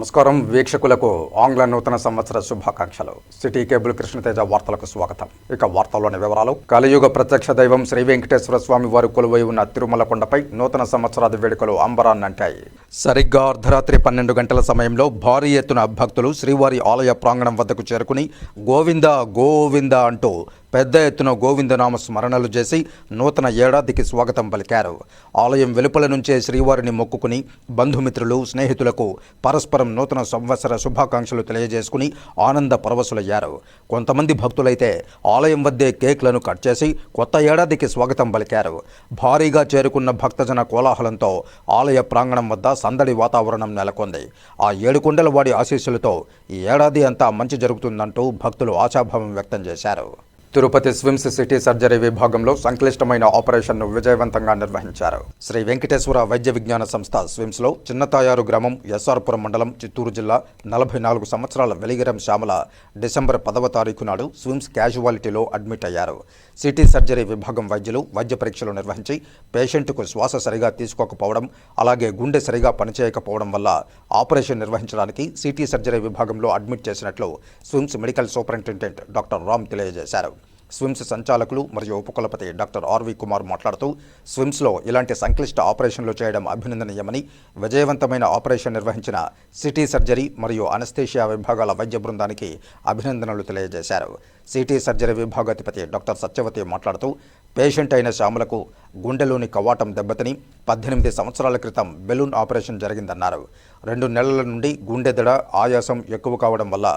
నమస్కారం వీక్షకులకు ఆంగ్ల నూతన సంవత్సర శుభాకాంక్షలు. సిటీ కేబుల్ కృష్ణతేజ వార్తలకు స్వాగతం. ఇక వార్తల్లోని వివరాలు. కలియుగ ప్రత్యక్ష దైవం శ్రీ వెంకటేశ్వర స్వామి వారు కొలువై ఉన్న తిరుమల కొండపై నూతన సంవత్సరాది వేడుకలు అంబరాన్నంటాయి. సరిగ్గా అర్ధరాత్రి పన్నెండు గంటల సమయంలో భారీ ఎత్తున భక్తులు శ్రీవారి ఆలయ ప్రాంగణం వద్దకు చేరుకుని గోవింద గోవింద అంటూ పెద్ద ఎత్తున గోవిందనామ స్మరణలు చేసి నూతన ఏడాదికి స్వాగతం పలికారు. ఆలయం వెలుపల నుంచే శ్రీవారిని మొక్కుకుని బంధుమిత్రులు స్నేహితులకు పరస్పరం నూతన సంవత్సర శుభాకాంక్షలు తెలియజేసుకుని ఆనంద పరవశులయ్యారు. కొంతమంది భక్తులైతే ఆలయం వద్దే కేక్లను కట్ చేసి కొత్త ఏడాదికి స్వాగతం పలికారు. భారీగా చేరుకున్న భక్తజన కోలాహలంతో ఆలయ ప్రాంగణం వద్ద సందడి వాతావరణం నెలకొంది. ఆ ఏడుకొండలవాడి ఆశీస్సులతో ఈ ఏడాది అంతా మంచి జరుగుతుందంటూ భక్తులు ఆశాభావం వ్యక్తం చేశారు. తిరుపతి స్విమ్స్ సిటీ సర్జరీ విభాగంలో సంక్లిష్టమైన ఆపరేషన్ను విజయవంతంగా నిర్వహించారు. శ్రీ వెంకటేశ్వర వైద్య విజ్ఞాన సంస్థ స్విమ్స్లో చిన్నతాయారు గ్రామం ఎస్ఆర్పురం మండలం చిత్తూరు జిల్లా నలభై నాలుగు సంవత్సరాల వెలిగిరం శ్యామల డిసెంబర్ పదవ తారీఖు నాడు స్విమ్స్ క్యాజువాలిటీలో అడ్మిట్ అయ్యారు. సిటీ సర్జరీ విభాగం వైద్యులు వైద్య పరీక్షలు నిర్వహించి పేషెంట్కు శ్వాస సరిగా తీసుకోకపోవడం అలాగే గుండె సరిగా పనిచేయకపోవడం వల్ల ఆపరేషన్ నిర్వహించడానికి సిటీ సర్జరీ విభాగంలో అడ్మిట్ చేసినట్లు SVIMS medical superintendent doctor Ram తెలియజేశారు. స్విమ్స్ సంచాలకులు మరియు ఉపకులపతి డాక్టర్ ఆర్వి కుమార్ మాట్లాడుతూ స్విమ్స్లో ఇలాంటి సంక్లిష్ట ఆపరేషన్లు చేయడం అభినందనీయమని విజయవంతమైన ఆపరేషన్ నిర్వహించిన సిటీ సర్జరీ మరియు అనస్థేషియా విభాగాల వైద్య బృందానికి అభినందనలు తెలియజేశారు. సిటీ సర్జరీ విభాగాధిపతి డాక్టర్ సత్యవతి మాట్లాడుతూ పేషెంట్ అయిన శ్యామలకు గుండెలోని కవాటం దెబ్బతిని పద్దెనిమిది సంవత్సరాల క్రితం బెలూన్ ఆపరేషన్ జరిగిందన్నారు. రెండు నెలల నుండి గుండె దడ ఆయాసం ఎక్కువ కావడం వల్ల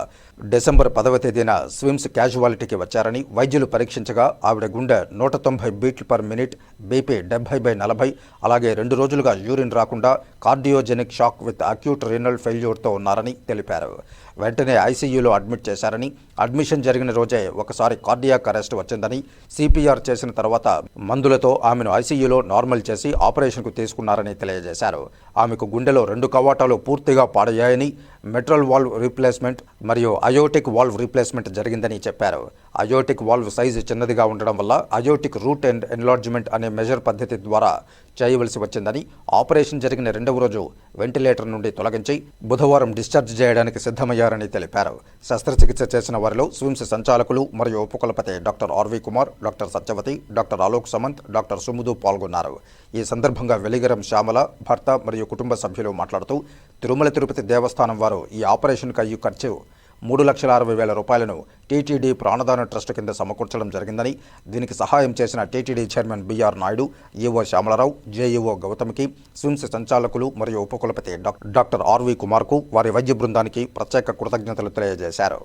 డిసెంబర్ పదవ తేదీన స్విమ్స్ క్యాజువాలిటీకి వచ్చారని వైద్యులు పరీక్షించగా ఆవిడ గుండె నూట తొంభై బీట్లు పర్ మినిట్ బీపీ డెబ్బై బై నలభై అలాగే రెండు రోజులుగా యూరిన్ రాకుండా cardiogenic shock with acute renal ఫెయిల్యూర్తో ఉన్నారని తెలిపారు. వెంటనే ఐసీయూలో అడ్మిట్ చేశారని అడ్మిషన్ జరిగిన రోజే ఒకసారి కార్డియాక్ అరెస్ట్ వచ్చిందని సిపిఆర్ చేసిన తర్వాత మందులతో ఆమెను ఐసీయూలో నార్మల్ చేసి ఆపరేషన్కు తీసుకున్నారని తెలియజేశారు. ఆమెకు గుండెలో రెండు కవాటాలు పూర్తిగా పాడయ్యాయని మెట్రల్ వాల్వ్ రీప్లేస్మెంట్ మరియు అయోటిక్ వాల్వ్ రీప్లేస్మెంట్ జరిగిందని చెప్పారు. అయోటిక్ వాల్వ్ సైజు చిన్నదిగా ఉండడం వల్ల అయోటిక్ రూట్ అండ్ ఎన్లార్జ్మెంట్ అనే మెజర్ పద్ధతి ద్వారా చేయవలసి వచ్చిందని ఆపరేషన్ జరిగిన రెండవ రోజు వెంటిలేటర్ నుండి తొలగించి బుధవారం డిశ్చార్జ్ చేయడానికి సిద్ధమయ్యారని తెలిపారు. శస్త్రచికిత్స చేసిన వారిలో స్విమ్స్ సంచాలకులు మరియు ఉపకులపతి doctor RV Kumar doctor Satyavathi doctor Alok Samant doctor Sumudu పాల్గొన్నారు. ఈ సందర్భంగా వెలిగరం శ్యామల భర్త మరియు కుటుంబ సభ్యులు మాట్లాడుతూ తిరుమల తిరుపతి దేవస్థానం వారు ఈ ఆపరేషన్కు అయ్యే ఖర్చు మూడు లక్షల అరవై వేల రూపాయలను టీటీడీ ప్రాణదాన ట్రస్ట్ కింద సమకూర్చడం జరిగిందని దీనికి సహాయం చేసిన TTD chairman BR Naidu EO Shyamala Rao JEO గౌతమ్కి SVIMS సంచాలకులు మరియు ఉపకులపతి డాక్టర్ ఆర్వి కుమార్కు వారి వైద్య బృందానికి ప్రత్యేక కృతజ్ఞతలు తెలియజేశారు.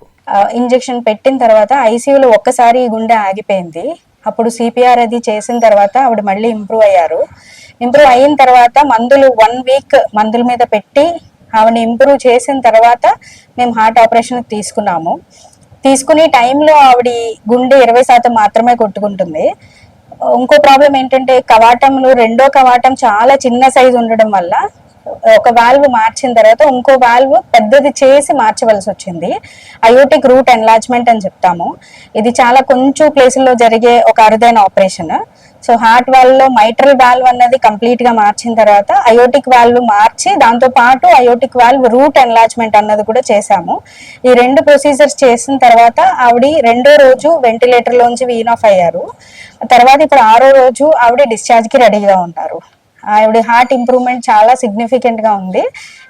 ఇంజెక్షన్ పెట్టిన తర్వాత ఐసీయూలో ఒక్కసారి గుండె ఆగిపోయింది. అప్పుడు సిపిఆర్ అది చేసిన తర్వాత ఆవిడ మళ్ళీ ఇంప్రూవ్ అయ్యారు. ఇంప్రూవ్ అయిన తర్వాత మందులు వన్ వీక్ మందుల మీద పెట్టి ఆమెను ఇంప్రూవ్ చేసిన తర్వాత మేము హార్ట్ ఆపరేషన్ తీసుకున్నాము. తీసుకునే టైంలో ఆవిడ గుండె ఇరవై శాతం మాత్రమే కొట్టుకుంటుంది. ఇంకో ప్రాబ్లం ఏంటంటే కవాటంలో రెండో కవాటం చాలా చిన్న సైజు ఉండడం వల్ల ఒక వాల్వ్ మార్చిన తర్వాత ఇంకో వాల్వ్ పెద్దది చేసి మార్చవలసి వచ్చింది. అయోటిక్ రూట్ ఎన్లాజ్మెంట్ అని చెప్తాము. ఇది చాలా కొంచెం ప్లేసుల్లో జరిగే ఒక అరుదైన ఆపరేషన్ సో హార్ట్ వాల్వ్లో మైట్రల్ వాల్వ్ అన్నది కంప్లీట్గా మార్చిన తర్వాత అయోటిక్ వాల్వ్ మార్చి దాంతో పాటు అయోటిక్ వాల్వ్ రూట్ ఎన్లార్జ్మెంట్ అన్నది కూడా చేశాము. ఈ రెండు ప్రొసీజర్స్ చేసిన తర్వాత ఆవిడ రెండో రోజు వెంటిలేటర్ లోంచి వీన్ ఆఫ్ అయ్యారు. తర్వాత ఇప్పుడు ఆరో రోజు ఆవిడ డిశ్చార్జ్కి రెడీగా ఉన్నారు ఆవిడ హార్ట్ ఇంప్రూవ్మెంట్ చాలా సిగ్నిఫికెంట్గా ఉంది.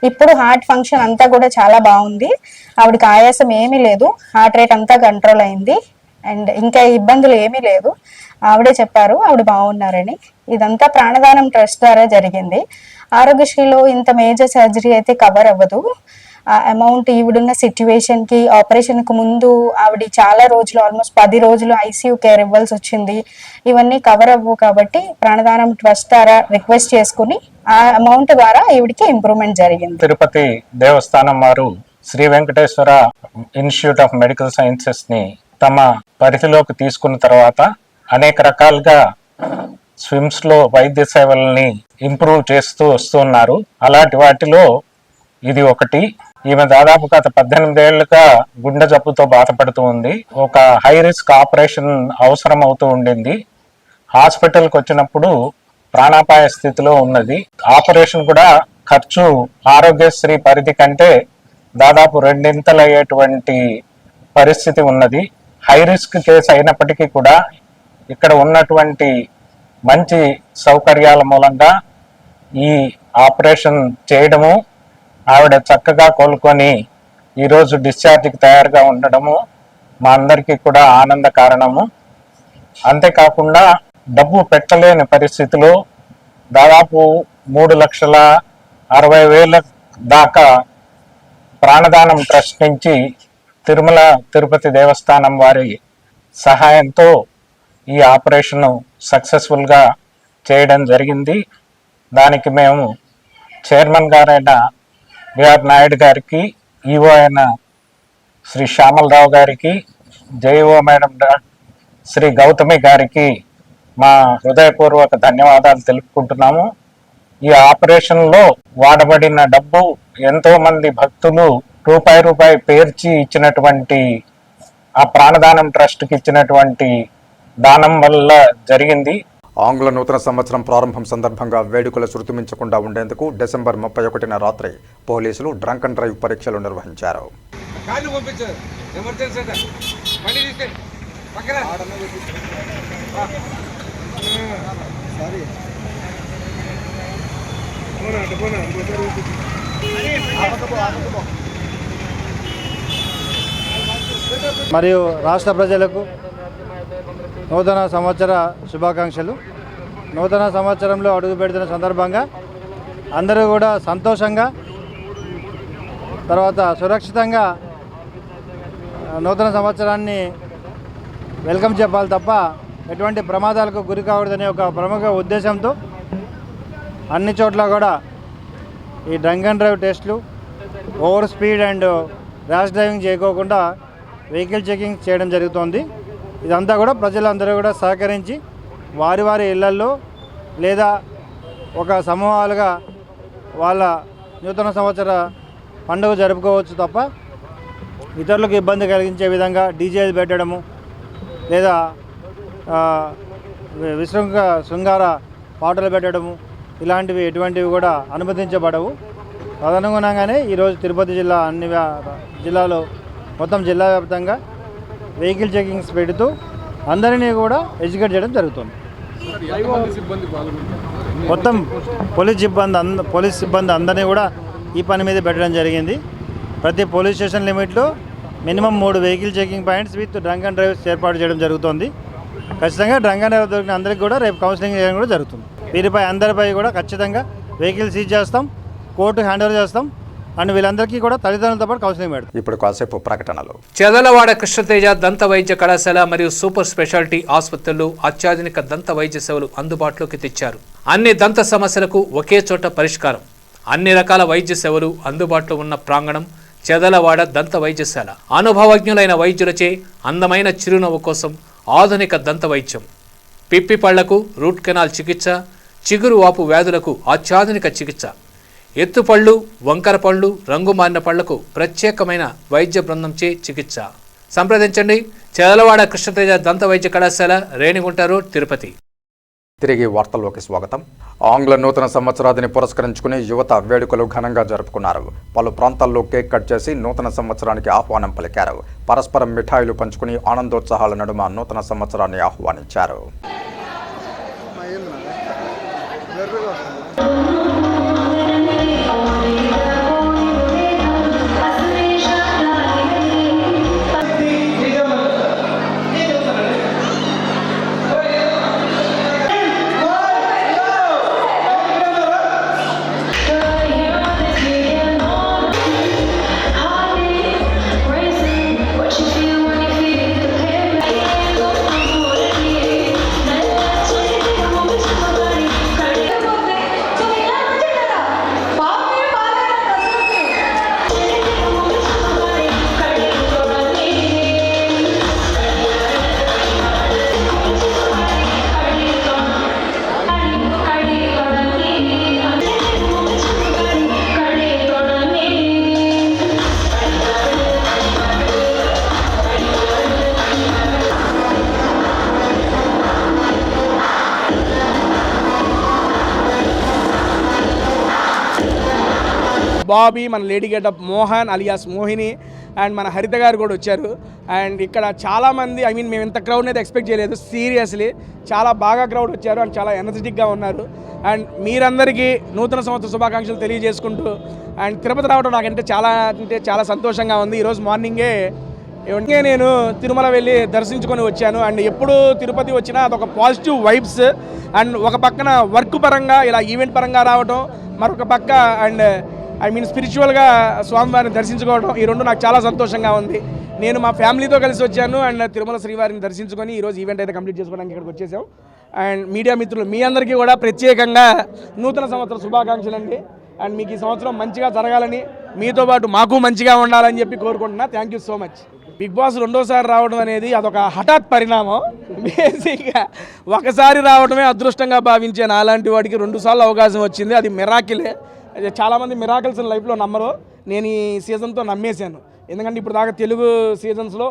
ఇప్పుడు హార్ట్ ఫంక్షన్ అంతా కూడా చాలా బాగుంది. ఆవిడకి ఆయాసం ఏమీ లేదు. హార్ట్ రేట్ అంతా కంట్రోల్ అయింది. అండ్ ఇంకా ఇబ్బందులు ఏమీ లేదు ఆవిడే చెప్పారు ఆవిడ బాగున్నారని. ఇదంతా ప్రాణదానం ట్రస్ట్ ద్వారా జరిగింది. ఆరోగ్యశ్రీలో ఇంత మేజర్ సర్జరీ అయితే కవర్ అవ్వదు. ఆ అమౌంట్ ఈవిడున్న సిచ్యువేషన్కి ఆపరేషన్కు ముందు ఆవిడ చాలా రోజులు ఆల్మోస్ట్ పది రోజులు ఐసీయూ కేర్ ఇవ్వాల్సి వచ్చింది. ఇవన్నీ కవర్ అవ్వు కాబట్టి ప్రాణదానం ట్రస్ట్ ద్వారా రిక్వెస్ట్ చేసుకుని ఆ అమౌంట్ ద్వారా ఈవిడికి ఇంప్రూవ్మెంట్ జరిగింది. తిరుపతి దేవస్థానం వారు Sri Venkateswara institute of medical సైన్సెస్ని తమ పరిధిలోకి తీసుకున్న తర్వాత అనేక రకాలుగా స్విమ్స్లో వైద్య సేవల్ని ఇంప్రూవ్ చేస్తూ వస్తున్నారు. అలాంటి వాటిలో ఇది ఒకటి. ఈమె దాదాపు గత పద్దెనిమిది ఏళ్ళుగా గుండె జబ్బుతో బాధపడుతూ ఉంది. ఒక హై రిస్క్ ఆపరేషన్ అవసరం అవుతూ ఉండింది. హాస్పిటల్కి వచ్చినప్పుడు ప్రాణాపాయ స్థితిలో ఉన్నది. ఆపరేషన్ కూడా ఖర్చు ఆరోగ్యశ్రీ పరిధి కంటే దాదాపు రెండింతలు అయ్యేటువంటి పరిస్థితి ఉన్నది. హై రిస్క్ కేసు అయినప్పటికీ కూడా ఇక్కడ ఉన్నటువంటి మంచి సౌకర్యాల మూలంగా ఈ ఆపరేషన్ చేయడము ఆవిడ చక్కగా కోలుకొని ఈరోజు డిశ్చార్జ్కి తయారుగా ఉండడము మా అందరికీ కూడా ఆనంద కారణము. అంతేకాకుండా డబ్బు పెట్టలేని పరిస్థితిలో దాదాపు మూడు లక్షల అరవై వేల దాకా ప్రాణదానం ట్రస్ట్ నుంచి తిరుమల తిరుపతి దేవస్థానం వారి సహాయంతో ఈ ఆపరేషన్ సక్సెస్ఫుల్గా చేయడం జరిగింది. దానికి మేము చైర్మన్ గారైన బిఆర్ నాయుడు గారికి ఈఓ అయిన శ్రీ శ్యామలరావు గారికి జైఓ మేడం శ్రీ గౌతమి గారికి మా హృదయపూర్వక ధన్యవాదాలు తెలుపుకుంటున్నాము. ఈ ఆపరేషన్లో వాడబడిన డబ్బు ఎంతోమంది భక్తులు రూపాయి రూపాయి పేర్చి ఇచ్చినటువంటి ఆ ప్రాణదానం ట్రస్ట్కి ఇచ్చినటువంటి దానం వల్ల జరిగింది. ఆంగ్ల నూతన సంవత్సరం ప్రారంభం సందర్భంగా వేడుకలు శృతిమించకుండా ఉండేందుకు డిసెంబర్ ముప్పై ఒకటిన రాత్రి పోలీసులు డ్రంక్ అండ్ డ్రైవ్ పరీక్షలు నిర్వహించారు ఎమర్జెన్సీ అంటే బండి తీసుకెళ్ళి పక్కన మరియు రాష్ట్ర ప్రజలకు నూతన సంవత్సర శుభాకాంక్షలు. నూతన సంవత్సరంలో అడుగు పెడుతున్న సందర్భంగా అందరూ కూడా సంతోషంగా తర్వాత సురక్షితంగా నూతన సంవత్సరాన్ని వెల్కమ్ చెప్పాలి తప్ప ఎటువంటి ప్రమాదాలకు గురి కాకూడదనే ఒక ప్రముఖ ఉద్దేశంతో అన్ని చోట్ల కూడా ఈ డ్రంక్ అండ్ డ్రైవ్ టెస్ట్లు over speed and rash driving చేయకోకుండా వెహికల్ చెకింగ్ చేయడం జరుగుతోంది. ఇదంతా కూడా ప్రజలందరూ కూడా సహకరించి వారి వారి ఇళ్ళల్లో లేదా ఒక సమూహాలుగా వాళ్ళ నూతన సంవత్సర పండుగ జరుపుకోవచ్చు తప్ప ఇతరులకు ఇబ్బంది కలిగించే విధంగా డీజేలు పెట్టడము లేదా విశృంగ శృంగార పాటలు పెట్టడము ఇలాంటివి ఎటువంటివి కూడా అనుమతించబడవు. తదనుగుణంగానే ఈరోజు తిరుపతి జిల్లా అన్ని జిల్లాలో మొత్తం జిల్లా వ్యాప్తంగా వెహికల్ చెకింగ్స్ పెడుతూ అందరినీ కూడా ఎడ్యుకేట్ చేయడం జరుగుతుంది. మొత్తం పోలీస్ సిబ్బంది అంద పోలీస్ సిబ్బంది అందరినీ కూడా ఈ పని మీద పెట్టడం జరిగింది. ప్రతి పోలీస్ స్టేషన్ లిమిట్లో మినిమం మూడు vehicle checking points with drunk and drives ఏర్పాటు చేయడం జరుగుతుంది. ఖచ్చితంగా డ్రంక్ అండ్ డ్రైవ్ దొరికిన అందరికీ కూడా రేపు కౌన్సిలింగ్ చేయడం కూడా జరుగుతుంది. వీరిపై అందరిపై కూడా ఖచ్చితంగా వెహికల్ సీజ్ చేస్తాం కోర్టు హ్యాండ్ ఓవర్ చేస్తాం. అండ్ వీళ్ళందరికీ కూడా తల్లిదండ్రులతో పాటు కౌన్సిలింగ్ పెడతాం ఇప్పుడు కాసేపు ప్రకటనలు. చెదలవాడ కృష్ణతేజ దంత వైద్య కళాశాల మరియు సూపర్ స్పెషాలిటీ ఆసుపత్రుల్లో అత్యాధునిక దంత వైద్య సేవలు అందుబాటులోకి తెచ్చారు. అన్ని దంత సమస్యలకు ఒకే చోట పరిష్కారం. అన్ని రకాల వైద్య సేవలు అందుబాటులో ఉన్న ప్రాంగణం చెదలవాడ దంత వైద్యశాల. అనుభవజ్ఞులైన వైద్యులచే అందమైన చిరునవ్వు కోసం ఆధునిక దంత వైద్యం. పిప్పి పళ్ళకు రూట్ కెనాల్ చికిత్స చిగురు వాపు వ్యాధులకు అత్యాధునిక చికిత్స. ఎత్తుపళ్ళు వంకర పళ్ళు రంగు మారిన పళ్ళకు ప్రత్యేకమైన వైద్య బృందంచే చికిత్స. సంప్రదించండి. చెదలవాడ కృష్ణతేజ దంత వైద్య కళాశాల రేణిగుంట రోడ్ తిరుపతి. తిరిగి వార్తల్లోకి స్వాగతం. ఆంగ్ల నూతన సంవత్సరాదిని పురస్కరించుకుని యువత వేడుకలు ఘనంగా జరుపుకున్నారు. పలు ప్రాంతాల్లో కేక్ కట్ చేసి నూతన సంవత్సరానికి ఆహ్వానం పలికారు. పరస్పరం మిఠాయిలు పంచుకుని ఆనందోత్సాహాల నడుమ నూతన సంవత్సరాన్ని ఆహ్వానించారు. బాబీ మన lady getup Mohan alias Mohini and మన హరిత గారు కూడా వచ్చారు. అండ్ ఇక్కడ చాలామంది ఐ మీన్ మేము ఇంత క్రౌడ్ అయితే ఎక్స్పెక్ట్ చేయలేదు. సీరియస్లీ చాలా బాగా క్రౌడ్ వచ్చారు అండ్ చాలా ఎనర్జెటిక్గా ఉన్నారు. అండ్ మీరందరికీ నూతన సంవత్సర శుభాకాంక్షలు తెలియజేసుకుంటూ అండ్ తిరుపతి రావడం నాకంటే చాలా అంటే చాలా సంతోషంగా ఉంది. ఈరోజు మార్నింగే ఇవన్నీ నేను తిరుమల వెళ్ళి దర్శించుకొని వచ్చాను. అండ్ ఎప్పుడు తిరుపతి వచ్చినా అదొక పాజిటివ్ వైబ్స్ అండ్ ఒక పక్కన వర్క్ పరంగా ఇలా ఈవెంట్ పరంగా రావడం మరొక పక్క అండ్ ఐ మీన్ స్పిరిచువల్గా స్వామివారిని దర్శించుకోవడం ఈ రెండు నాకు చాలా సంతోషంగా ఉంది. నేను మా ఫ్యామిలీతో కలిసి వచ్చాను అండ్ తిరుమల శ్రీవారిని దర్శించుకొని ఈరోజు ఈవెంట్ అయితే కంప్లీట్ చేసుకోవడానికి ఇక్కడికి వచ్చేసాం. అండ్ మీడియా మిత్రులు మీ అందరికీ కూడా ప్రత్యేకంగా నూతన సంవత్సర శుభాకాంక్షలు అండి. అండ్ మీకు ఈ సంవత్సరం మంచిగా జరగాలని మీతో పాటు మాకు మంచిగా ఉండాలని చెప్పి కోరుకుంటున్నా. Thank you so much Bigg Boss రెండోసారి రావడం అనేది అదొక హఠాత్ పరిణామం. బేసిక్గా ఒకసారి రావడమే అదృష్టంగా భావించే నాలాంటి వాడికి రెండుసార్లు అవకాశం వచ్చింది. అది మిరాకిలే చాలామంది మిరాకల్స్ లైఫ్లో నమ్మరు. నేను ఈ సీజన్తో నమ్మేశాను. ఎందుకంటే ఇప్పుడు దాకా తెలుగు సీజన్స్లో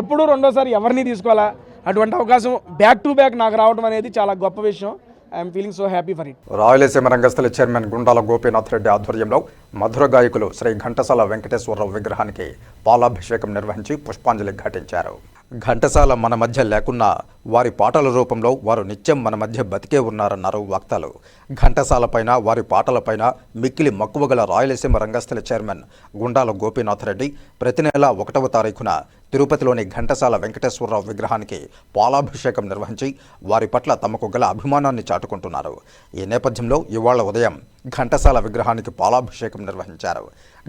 ఎప్పుడూ రెండోసారి ఎవరిని తీసుకోవాలా? అటువంటి అవకాశం బ్యాక్ టు బ్యాక్ నాకు రావడం అనేది చాలా గొప్ప విషయం. I'm feeling so happy for it Rayalaseema రంగస్థల చైర్మన్ గుండాల గోపీనాథ్ రెడ్డి ఆధ్వర్యంలో మధుర గాయకులు శ్రీ ఘంటసాల వెంకటేశ్వరరావు విగ్రహానికి పాలాభిషేకం నిర్వహించి పుష్పాంజలి ఘటించారు. ఘంటసాల మన మధ్య లేకున్నా వారి పాటల రూపంలో వారు నిత్యం మన మధ్య బతికే ఉన్నారన్నారు వక్తలు. ఘంటసాలపైన వారి పాటలపైన మిక్కిలి మక్కువ గల రాయలసీమ రంగస్థల చైర్మన్ గుండాల గోపీనాథ్ రెడ్డి ప్రతి నెల ఒకటవ తారీఖున తిరుపతిలోని ఘంటసాల వెంకటేశ్వరరావు విగ్రహానికి పాలాభిషేకం నిర్వహించి వారి పట్ల తమకు గల అభిమానాన్ని చాటుకుంటున్నారు. ఈ నేపథ్యంలో ఇవాళ ఉదయం ఘంటసాల విగ్రహానికి పాలాభిషేకం నిర్వహించారు.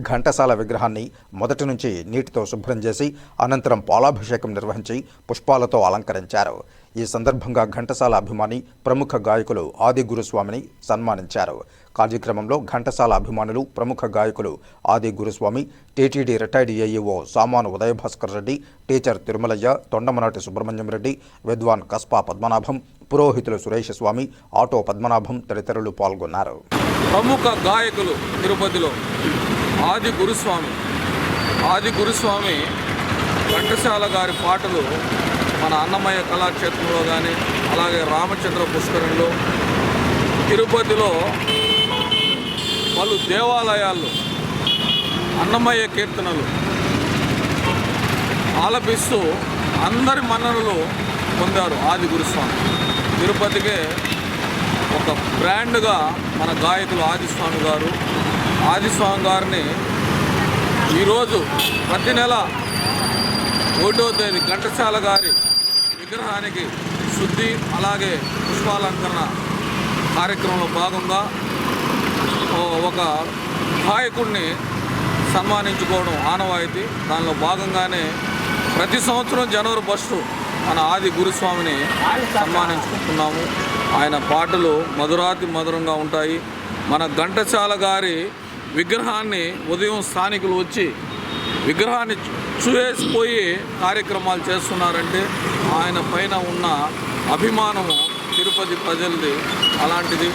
ఘంటసాల విగ్రహాన్ని మొదటి నుంచి నీటితో శుభ్రం చేసి అనంతరం పాలాభిషేకం నిర్వహించి పుష్పాలతో అలంకరించారు. ఈ సందర్భంగా ఘంటసాల అభిమాని ప్రముఖ గాయకులు ఆది గురుస్వామిని సన్మానించారు. కార్యక్రమంలో ఘంటసాల అభిమానులు ప్రముఖ గాయకులు ఆది గురుస్వామి టీటీడీ రిటైర్డ్ ఏఈఓ సామాను ఉదయభాస్కర్ రెడ్డి టీచర్ తిరుమలయ్య తొండమనాటి సుబ్రహ్మణ్యం రెడ్డి విద్వాన్ కస్పా పద్మనాభం పురోహితులు సురేష్ స్వామి ఆటో పద్మనాభం తదితరులు పాల్గొన్నారు. ప్రముఖ గాయకులు తిరుపతిలో. ఆది గురుస్వామి. ఆది గురుస్వామి ఘంటసాల గారి పాటలు మన అన్నమయ్య కళాక్షేత్రంలో కానీ అలాగే రామచంద్ర పుష్కరంలో తిరుపతిలో పలు దేవాలయాల్లో అన్నమయ్య కీర్తనలు ఆలపిస్తూ అందరి మన్ననలు పొందారు ఆది గురుస్వామి. తిరుపతికే ఒక బ్రాండ్గా మన గాయకులు ఆదిస్వామి గారు ఆదిస్వామి గారిని ఈరోజు ప్రతి నెల ఒకటో తేదీ ఘంటసాల గారి విగ్రహానికి శుద్ధి అలాగే పుష్పాలంకరణ కార్యక్రమంలో భాగంగా ఒక గాయకుడిని సన్మానించుకోవడం ఆనవాయితీ. దానిలో భాగంగానే ప్రతి సంవత్సరం జనవరి ఫస్ట్ మన ఆది గురుస్వామిని సన్మానించుకుంటున్నాము. ఆయన పాటలు మధురాతి మధురంగా ఉంటాయి. మన ఘంటసాల గారి విగ్రహాన్ని ఉదయం స్థానికులు వచ్చి విగ్రహాన్ని చూసిపోయి చూసేసిపోయి కార్యక్రమాలు చేస్తున్నారంటే ఆయన పైన ఉన్న అభిమానము తిరుపతి ప్రజలది అలాంటిది.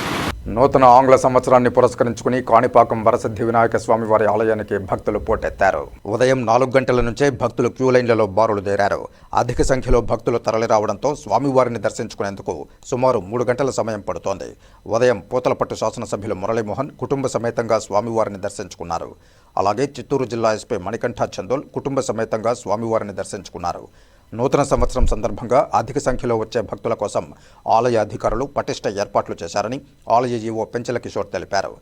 నూతన ఆంగ్ల సంవత్సరాన్ని పురస్కరించుకుని కాణిపాకం వరసిద్ధి వినాయక స్వామి వారి ఆలయానికి భక్తులు పోటెత్తారు. ఉదయం నాలుగు గంటల నుంచే భక్తులు క్యూ లైన్లలో బారులు దేరారు. అధిక సంఖ్యలో భక్తులు తరలిరావడంతో స్వామివారిని దర్శించుకునేందుకు సుమారు మూడు గంటల సమయం పడుతోంది. ఉదయం పూతలపట్టు శాసనసభ్యులు మురళీమోహన్ కుటుంబ సమేతంగా స్వామివారిని దర్శించుకున్నారు. అలాగే చిత్తూరు జిల్లా ఎస్పీ మణికంఠ చందోల్ కుటుంబ సమేతంగా స్వామివారిని దర్శించుకున్నారు. నూతన సంవత్సరం సందర్భంగా అధిక సంఖ్యలో వచ్చే భక్తుల కోసం ఆలయ అధికారులు పటిష్ట ఏర్పాట్లు చేశారని ఆలయ జీవో పెంచల కిషోర్ తెలిపారు.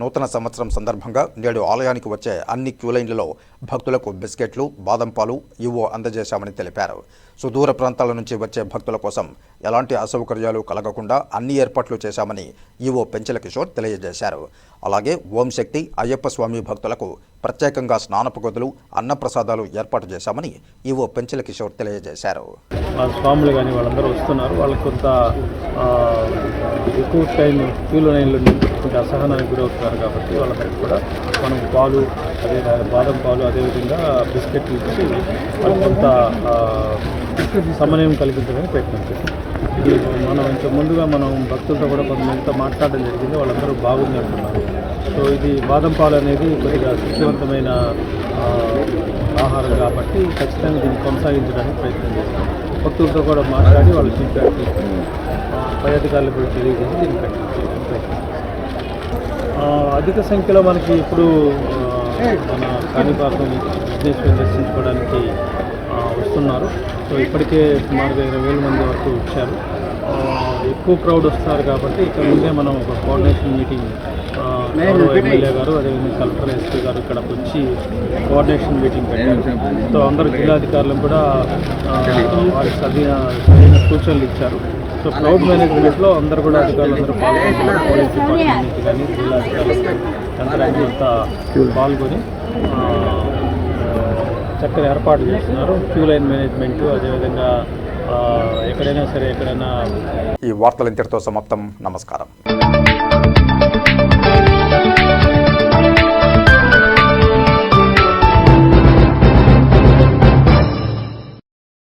నూతన సంవత్సరం సందర్భంగా నేడు ఆలయానికి వచ్చే అన్ని క్యూ లైన్లలో భక్తులకు బిస్కెట్లు బాదం పాలు ఈవో అందజేశామని తెలిపారు. సుదూర ప్రాంతాల నుంచి వచ్చే భక్తుల కోసం ఎలాంటి అసౌకర్యాలు కలగకుండా అన్ని ఏర్పాట్లు చేశామని ఈవో పెంచల కిషోర్ తెలియజేశారు. అలాగే ఓం శక్తి అయ్యప్ప స్వామి భక్తులకు ప్రత్యేకంగా స్నానపు గదులు అన్నప్రసాదాలు ఏర్పాటు చేశామని ఈవో పెంచల కిషోర్ తెలియజేశారు. స్వాములు కానీ వాళ్ళందరూ వస్తున్నారు. వాళ్ళకి కొంత ఎక్కువ టైం క్యూలో లైన్లో నిలుచుకుంటే అసహనానికి గురవుతున్నారు కాబట్టి వాళ్ళందరికీ కూడా మనం పాలు అదే బాదం పాలు అదేవిధంగా బిస్కెట్లు ఇచ్చి వాళ్ళకి కొంత సమన్వయం కలిగించడానికి ప్రయత్నం చేస్తాం. ఇది మనం ఇంత ముందుగా మనం భక్తులతో కూడా కొంతమందితో మాట్లాడడం జరిగింది వాళ్ళందరూ బాగుంది అంటున్నారు. సో ఇది బాదం పాలు అనేది కొద్దిగా శక్తివంతమైన ఆహారం కాబట్టి ఖచ్చితంగా దీన్ని కొనసాగించడానికి ప్రయత్నం చేస్తాం. భక్తులతో కూడా మాట్లాడి వాళ్ళ ఫీడ్బ్యాక్ తీసుకుని పై అధికారులు కూడా తెలియజేసి దీన్ని ప్రయత్నం అధిక సంఖ్యలో మనకి ఇప్పుడు మన కాణిపాకం బిజినెస్ దర్శించుకోవడానికి ఆ, వస్తున్నారు సో ఇప్పటికే సుమారుగా ఇరవై వేల మంది వరకు వచ్చారు. ఆ, ఎక్కువ క్రౌడ్ వస్తున్నారు కాబట్టి ఇక్కడ ముందే మనం ఒక కోఆర్డినేషన్ మీటింగ్ ఎమ్మెల్యే గారు అదేవిధంగా కలెక్టర్ ఎస్పీ గారు ఇక్కడకు వచ్చి కోఆర్డినేషన్ మీటింగ్ పెట్టారు. సో అందరు జిల్లాధికారులకు కూడా వారికి సరైన సరైన సూచనలు ఇచ్చారు. సో క్రౌడ్ మేనేజ్మెంట్లో అందరూ కూడా అధికారులు అందరూ పాల్గొంటున్నారు పోలీస్ డిపార్ట్మెంట్ కానీ జిల్లా అధికారులు యంత్రాంగం అంతా పాల్గొని చక్కని ఏర్పాటు చేస్తున్నారు. క్యూ లైన్ మేనేజ్మెంట్ అదేవిధంగా ఆ, ఎక్కడైనా సరే ఎక్కడైనా ఈ వార్తలు ఇంతటితో సమాప్తం. నమస్కారం.